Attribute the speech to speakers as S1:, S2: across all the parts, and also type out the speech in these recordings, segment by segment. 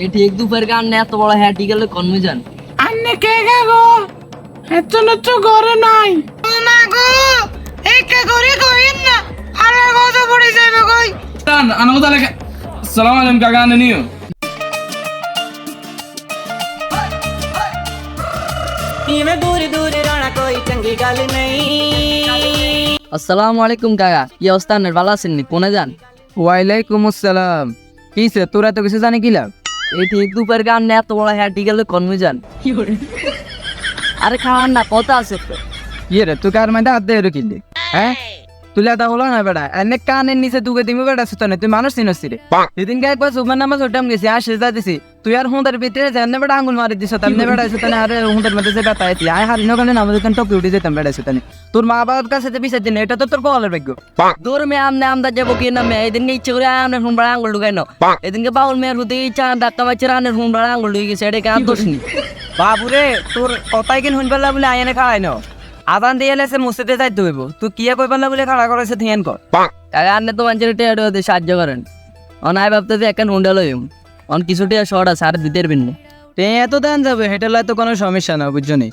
S1: এ ঠিক দুপের কারণে এত বড় হ্যাটি যান
S2: আন্নে কে এত ঘরে নাই। ও মা গো করে কইন না পড়ে যাবে কই।
S3: আনো তাহলে সালাম আলাইকুম কাকা আনে নিও।
S1: আসসালামু আলাইকুম কাকা কি অবস্থা ভালো আছেন কোনে যান?
S4: ওয়ালাইকুম আসসালাম। কিসে তোরা তো কিছু জানি কি লাভ?
S1: এই ঠিক দুপুর গান না এত বড় হ্যাটি গেলে কনমে যান আরে খাওয়ার না কথা আছে তো।
S4: ইয়ে রে তুই কার মধ্যে হাত দিয়ে কিনলি হ্যাঁ? তুই লেদা হলো না বেটা এনে কানের নিচে তুকে দিমি বেটা সুতনে তুই মানুষ চিনস রে। সেদিনকে একবার সুপার নামাজ ওটাম গেছি আর সেজা দিছি। তুই আর হুঁদের ভিতরে যেমনে বেটা আঙ্গুল মারি দিছ তেমনি বেটা সুতনে আর হুঁদের মধ্যে যে বেটা আইতি। আয় হারিনো কারণে আমাদের কান টপি উঠে যেতাম বেটা সুতনে। তোর মা বাবার কাছে যে বিচার দিন এটা তো তোর কলের ভাগ্য।
S1: দূর মে আমনে আমদা যাব কি না মে এদিনকে ইচ্ছে করে আমনে হুন বড় আঙ্গুল ঢুকাই না এদিনকে বাউল মেয়ের হুতে ইচ্ছা ধাক্কা মারছে রানের হুন বড় আঙ্গুল ঢুকে গেছে এটা কেন দোষ নি
S4: বাবুরে তোর কথাই কিন পারলা বলে আইনে খাড়াই ন আদান দিয়ে এলেছে মুসিতে যাইতে হইব। তুই কিয়া কই পারলা বলে খাড়া করেছে ধিয়ান কর।
S1: কাকা আন্নে তো মানুষের টেয়ার হতে সাহায্য করেন। অনায় ভাবতে যে একটা হুন্ডা লইম। অন কিছু টিয়া শর্ট আছে আর দিতে পারবেন না।
S4: তে এত দেন যাবে হেটা লাই তো কোনো সমস্যা না বুঝছ নি?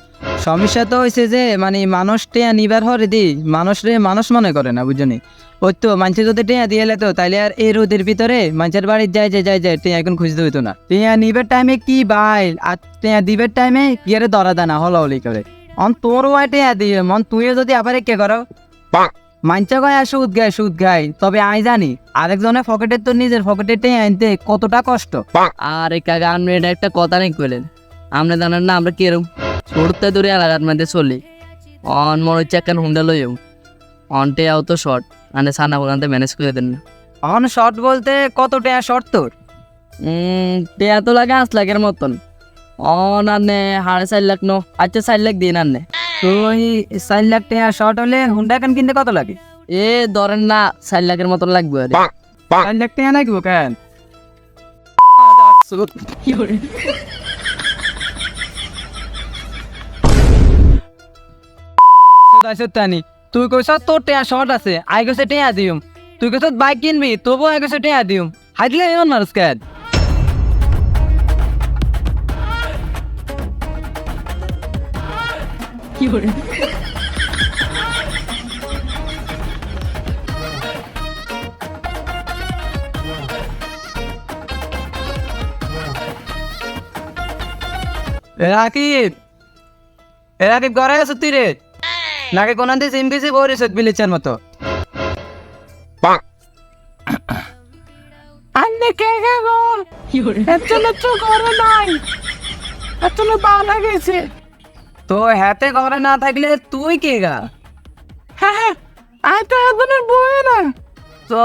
S4: সমস্যা তো হয়েছে যে মানে মানুষ টেয়া নিবার হরে দি মানুষ রে মানুষ মনে করে না বুঝছ নি? ওই তো মানুষের যদি টেয়া দিয়ে এলে তো তাইলে আর এই রোদের ভিতরে মানুষের বাড়ি যায় যায় যায় যায় টেয়া এখন খুঁজতে হইতো না। টেয়া নিবার টাইমে কি বাইল? আর টেয়া দিবার টাইমে গিয়ে দরা দানা হলা হলি করে। অন তোর ওয়াই টেয়া দিয়ে মন তুইও যদি আবার কে করো। মাঞ্চা কয় আর সুদ গায় সুদ গায় তবে আমি জানি আরেকজনের পকেটের তো নিজের পকেটে টেয়া আনতে কতটা কষ্ট।
S1: আর এই কাকা আপনি এটা একটা কথা নেই কইলেন? আপনি জানেন না আমরা কিরম? ছোটতে দূরে এলাকার মধ্যে চলি। অন মনে হচ্ছে একটা হুন্ডা লইম অন টেয়াও তো শর্ট মানে সানা বলাতে ম্যানেজ করে দেন না।
S4: অন শর্ট বলতে কত টেয়া শর্ট তোর?
S1: উম, টেয়া তো লাগে আঁচ লাখের মতন। অন আনে সাড়ে চার লাখ ন আচ্ছা চার লাখ দিন আনে
S4: তুই চার লাখ টাকা শর্ট হলে হুন্ডা এখন কিনতে কত লাগে?
S1: এ ধরেন না চার লাখের মতন লাগবে আর
S4: চার লাখ টাকা নাকি কেন? সত্যানি তুই কইস তোর টেয়া শর্ট আছে আই কইছে টেয়া দিম। তুই কইস বাইক কিনবি তবু আই কইছে টেয়া দিম। হাইলে এমন মানুষ কেন রাকিব এ রাকিব ঘরে আছো তুই রে? নাকি কোন দিয়ে সিম গেছি করিস বিলিচার মতো?
S2: আন্নে কে গো এত নচ্চ ঘরে নাই। এত নো বালা গেছে।
S4: তো হাতে ঘরে না থাকলে তুই কে গা?
S2: হ্যাঁ হ্যাঁ তো না।
S4: তো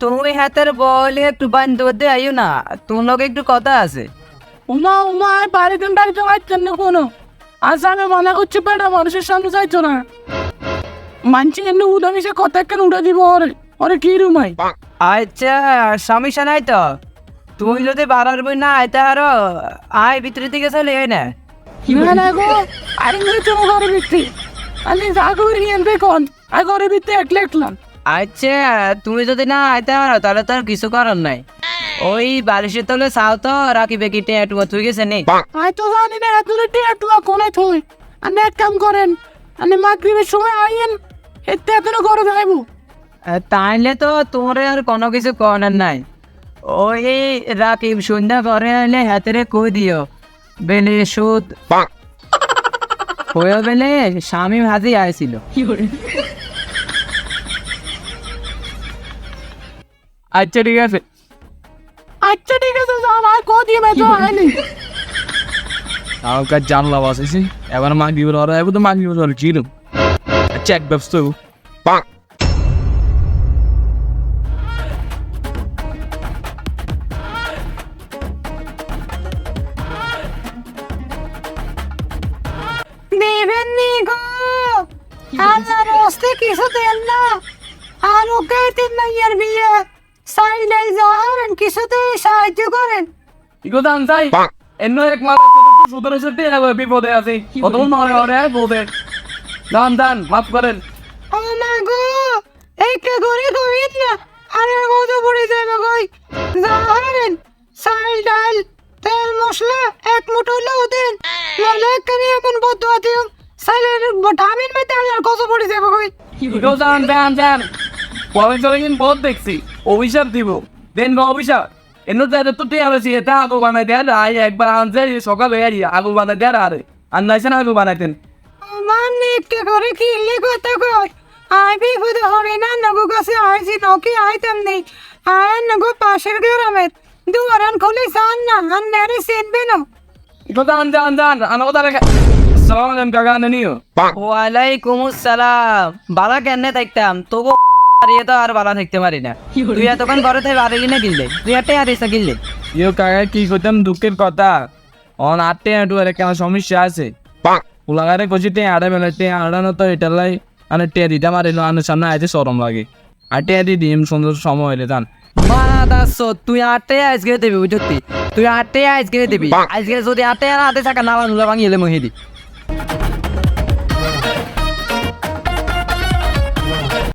S4: তুমি হাতের বলে একটু বান্ধব করতে আইও না তোমার একটু কথা আছে।
S2: উমা উমা আই বাড়িতে বাড়িতে আসছেন না কোনো? আজ আমি মনে করছি বেটা মানুষের সামনে যাইছো না। মানছি এমনি উদা মিশে কথা কেন উড়ে দিব ওরে ওরে কি রুমাই?
S4: আচ্ছা সমস্যা নাই তো। তুমি যদি বাড়ার বই না আইতে আরও আয় ভিতরে দিকে চলে না।
S2: না না চলো ঘরে ভিত্তি। আমি যা করি নিয়ে দেখুন আর ঘরে ভিত্তি একলে একলাম
S4: আচ্ছা তুমি যদি না আইতে পারো তাহলে তো আর কিছু করার নাই। ওই বালিশের তলে চাও তো রাখি বেকিটে একটু তুই গেছে নেই
S2: আই তো জানি না এত রেটে এত কোনে থই। আপনি এক কাম করেন আপনি মাগরিবের সময় আইয়েন এতে এত ঘরে যাইবো।
S4: তাইলে তো তোমার আর কোনো কিছু করার নাই। ওই রাকিব সন্ধ্যা করে এলে হাতেরে কই দিও? বেলে সুদ হয়ে বেলে স্বামী হাজি আইছিল।
S5: আচ্ছা ঠিক আছে।
S2: আচ্ছা ঠিক আছে আর কো দিয়ে মেজো আইনি।
S5: আমাকে জানলা বাসাইছি এবার মাগ দিব আর এবার তো মাগ দিব আর কিরম চেক ব্যবস্থা
S2: দেবেন কিছু দেন না। আর ওকে তিন মাইয়ার বিয়ে। সাইলাই যাহারেন কিছুতে সাহায্য করেন।
S5: ইগো দান যাই এন্ন এক মাস সতেরো বিপদে আছে। কত মারে ওরে বলতে দান দান মাফ করেন।
S2: ও মা গো এই কে করে না আরে কত পড়ে যাবে কই যাহারেন। ডাল তেল মশলা এক মুঠো হলেও দেন। নলে এখানে এমন বদুয়া দিও চালের ধামের মধ্যে আমার কত পড়ে যাবে কই?
S5: ইগো যান যান যান পরে চলে কিন্তু বহুত দেখছি। অভিশাপ দিব। দেন বা অভিশাপ। এন্ন যাতে তো তে আলো এটা আগু বানাই দেয় আই একবার আনছে সকালে আই আগু বানাই দেয় আরে। আর নাইছে না আগু বানাইতেন।
S2: আমার নিত্যে করে ইলে কথা কই? আই বিপদে হরে না নগো কাছে আইছি নকি আইতাম নেই। আর নগো পাশের গ্রামে। দুয়ারান খুলে যান না আর নেরে সেনবে না।
S5: ইগো যান যান যান আনো কথা রেখে সালাম আলাইকুম কাকা নিও।
S4: ওয়ালাইকুম আসসালাম বালা কেনে থাকতাম? তবু হারিয়ে তো আর বালা থাকতে পারি না। তুই এতক্ষণ ঘরে থেকে বাড়ি না গিললে তুই একটা হারিয়েছ গিললে
S5: ইয়ো কাকা কি করতাম? দুঃখের কথা। অন আটটে আটু আর কেন সমস্যা আছে? উলাগারে কচি টে আড়ে বেলা টে আড়ানো তো এটা লাই মানে টে দিতাম আর এলো আনের সামনে আইতে সরম লাগে। আর টে দি দিম সুন্দর সময় হইলে জান।
S4: তুই আটে আজকে দিবি বুঝতি তুই আটে আজকে দিবি। আজকে যদি আটে আর হাতে থাকা না নুলা ভাঙিলে মহি দি Thank you.